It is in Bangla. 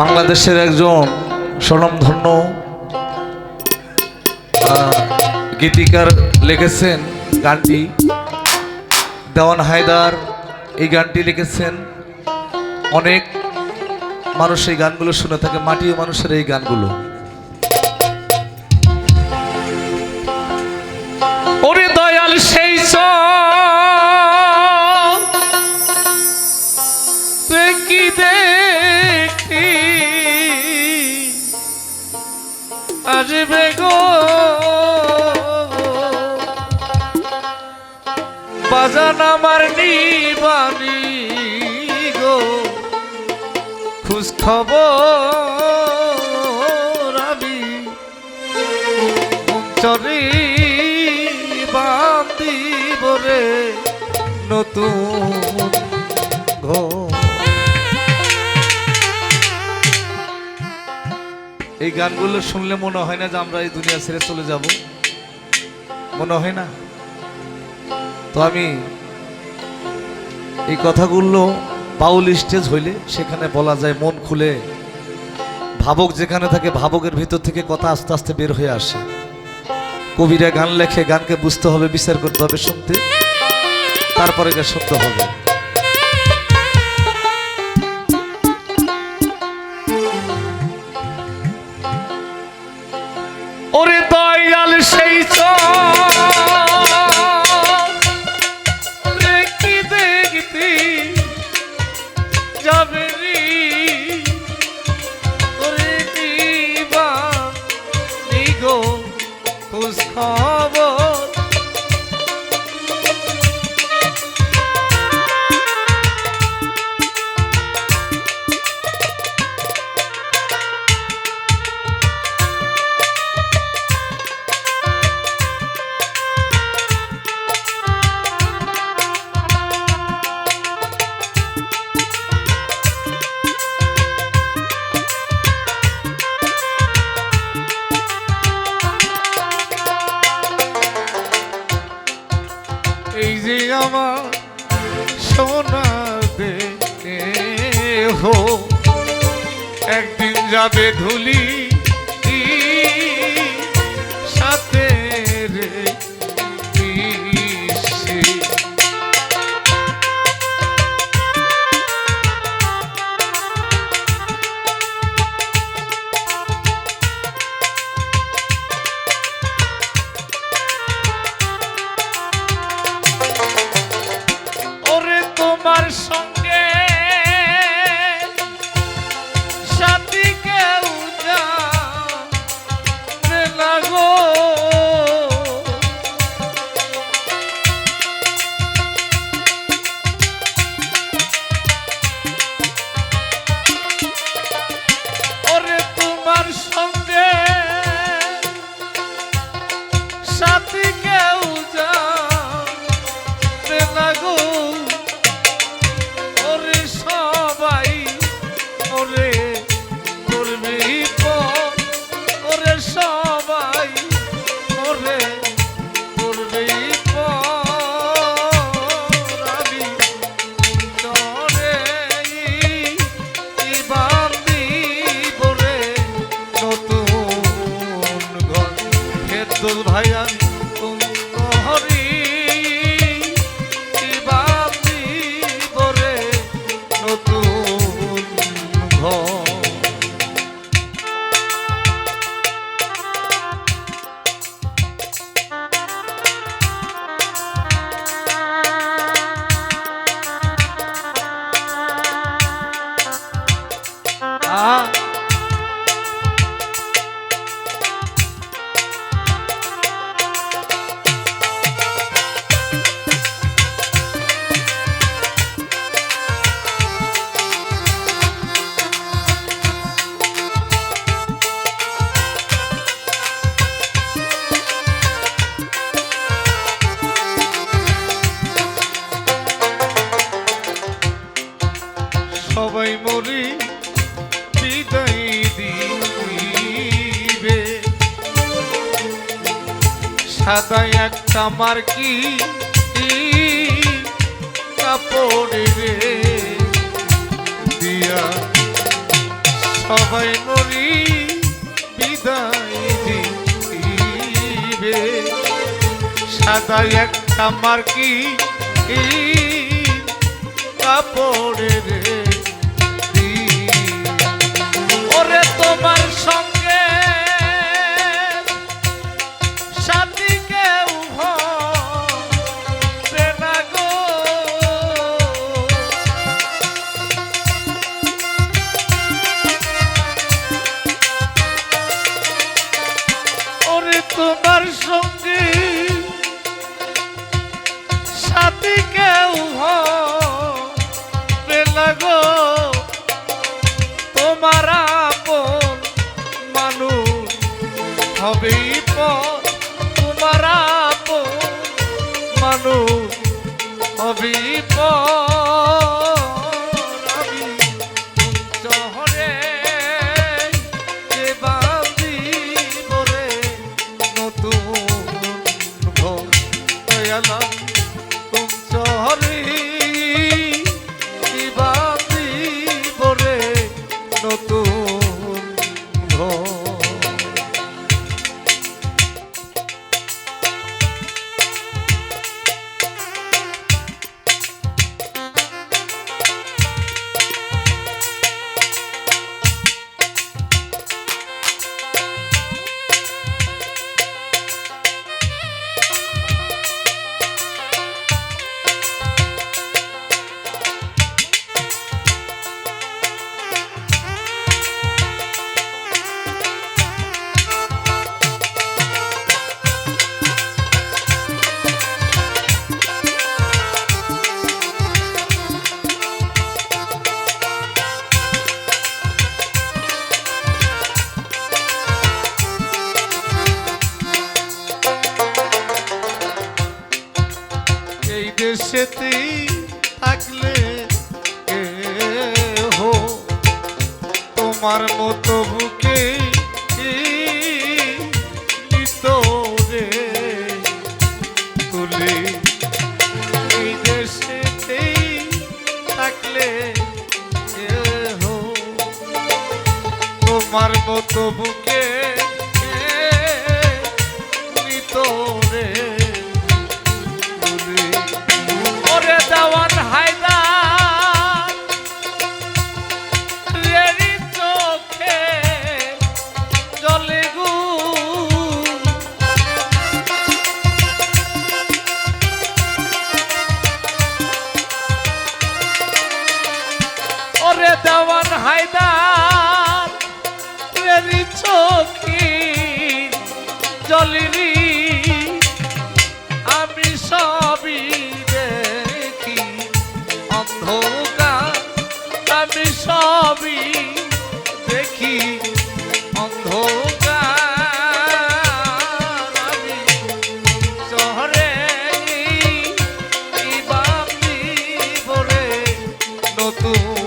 বাংলাদেশের একজন স্বনামধন্য গীতিকার লিখেছেন গানটি। দেওয়ান হায়দার এই গানটি লিখেছেন। অনেক মানুষ এই গানগুলো শুনে থাকে মাটিও মানুষের এই গানগুলো। বাজান আমার নিবানি গো। খোঁজ খবর চরি বান্দিব রে নতুন ঘর। এই গানগুলো শুনলে মনে হয় না যে আমরা এই দুনিয়া ছেড়ে চলে যাব। মনে হয় না? তো আমি এই কথাগুলো পাউল স্টেজ হইলে সেখানে বলা যায় মন খুলে ভাবক যেখানে থাকে, ভাবকের ভিতর থেকে কথা আস্তে আস্তে বের হয়ে আসে। কবিরা গান লেখে, গানকে বুঝতে হবে, বিচার করতে হবে, শুনতে। তারপরে শুনতে হবে। খোঁজ খবর সোনা হো। একদিন যাবে ধুলি সাদা একটা মার্কি কাপড়ে দিয়া সবাই নরি বিদায় দিবে। সাদা একটা মার্কি কাপড়ে রে ওরে তোমার সঙ্গে হবেই পর তোমার মানুষ হবেই পর দেশেতে থাকলে হো। তোমার মতো বুকে তোরে তুলে এই দেশেতেই থাকলে হো। তোমার মতো বুকে तू